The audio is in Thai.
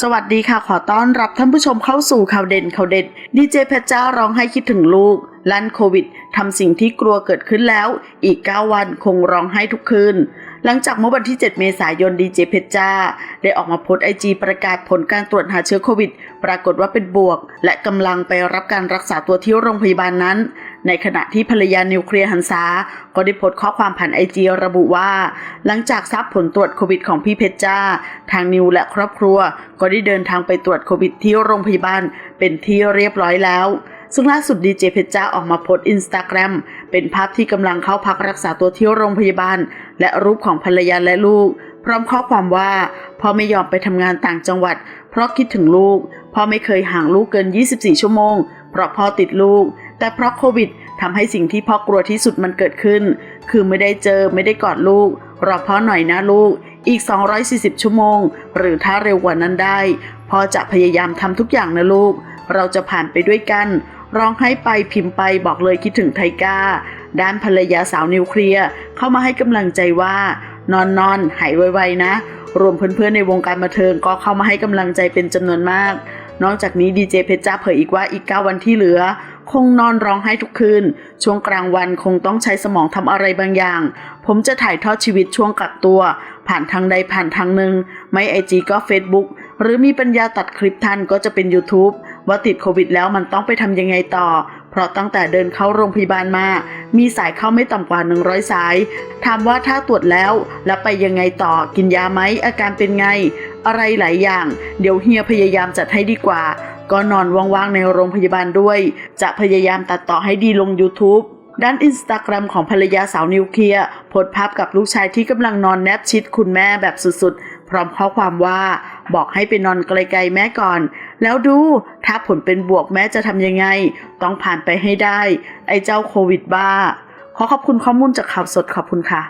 สวัสดีค่ะ ขอต้อนรับท่านผู้ชมเข้าสู่ข่าวเด่นข่าวเด็ด ดีเจเพชรจ้าร้องให้คิดถึงลูก ลั่นโควิดทำสิ่งที่กลัวเกิดขึ้นแล้ว อีก 9 วันคงร้องไห้ทุกคืน หลังจากเมื่อวันที่ 7 เมษายนดีเจเพชรจ้า ได้ออกมาโพสไอจีประกาศผลการตรวจหาเชื้อโควิด ปรากฏว่าเป็นบวก และกำลังไปรับการรักษาตัวที่โรงพยาบาลนั้น ในขณะที่ภรรยานิวเคลียร์หันษาก็ได้โพสต์ข้อความผ่านไอจีระบุว่า หลังจากทราบผลตรวจโควิดของพี่เพชรจ้า ทางนิวและครอบครัว ก็ได้เดินทางไปตรวจโควิดที่โรงพยาบาลเป็นที่เรียบร้อยแล้วซึ่งล่าสุดดีเจเพชรจ้าออกมาโพสต์อินสตาแกรมเป็นภาพที่กำลังเข้าพักรักษาตัวที่โรงพยาบาล และรูปของภรรยาและลูก พร้อมข้อความว่าพ่อไม่ยอมไปทำงานต่างจังหวัด เพราะคิดถึงลูกพ่อไม่เคยห่างลูกเกิน 24 ชั่วโมง เพราะพ่อติดลูก แต่เพราะโควิดทำให้สิ่งที่พ่อกลัวที่สุดมันเกิดขึ้น คือไม่ได้เจอไม่ได้กอดลูก รอพ่อหน่อยนะลูก อีก 240 ชั่วโมง หรือถ้าเร็วกว่านั้นได้พ่อจะพยายามทำทุกอย่างนะลูก เราจะผ่านไปด้วยกัน ร้องให้ไปพิมพ์ไปบอกเลยคิดถึงไทก้า ด้านภรรยาสาวนิวเคลียร์เข้ามาให้กำลังใจว่า นอนนอนหายไวๆนะ รวมเพื่อนๆในวงการบันเทิงก็เข้ามาให้กำลังใจเป็นจำนวนมาก นอกจากนี้ดีเจเพชรจ้าเผยอีกว่าอีก 9 วันที่เหลือ คงนอนร้องไห้ทุกคืน ช่วงกลางวันคงต้องใช้สมองทำอะไรบางอย่าง ผมจะถ่ายทอดชีวิตช่วงกักตัว ผ่านทางใดผ่านทางหนึ่ง ไม่ไอจีก็ Facebook หรือมีปัญญาตัดคลิปทันก็จะเป็น YouTube ว่าติดโควิดแล้วมันต้องไปทำยังไงต่อ เพราะตั้งแต่เดินเข้าโรงพยาบาลมา มีสายเข้าไม่ต่ำกว่า 100 สาย ถามว่าถ้าตรวจแล้ว แล้วไปยังไงต่อ กินยาไหม อาการเป็นไง อะไรหลายอย่าง เดี๋ยวเฮียพยายามจัดให้ดีกว่า ก็นอนว่างๆในโรงพยาบาลด้วย จะพยายามตัดต่อให้ดีลง YouTube ด้านอินสตาแกรมของภรรยาสาวนิวเคลียร์โพสภาพกับลูกชายที่กำลังนอนแนบชิดคุณแม่แบบสุดๆ พร้อมข้อความว่าบอกให้ไปนอนไกลๆแม่ก่อน แล้วดูถ้าผลเป็นบวกแม่จะทำยังไง ต้องผ่านไปให้ได้ ไอ้เจ้าโควิดบ้า ขอขอบคุณข้อมูลจากข่าวสดขอบคุณค่ะ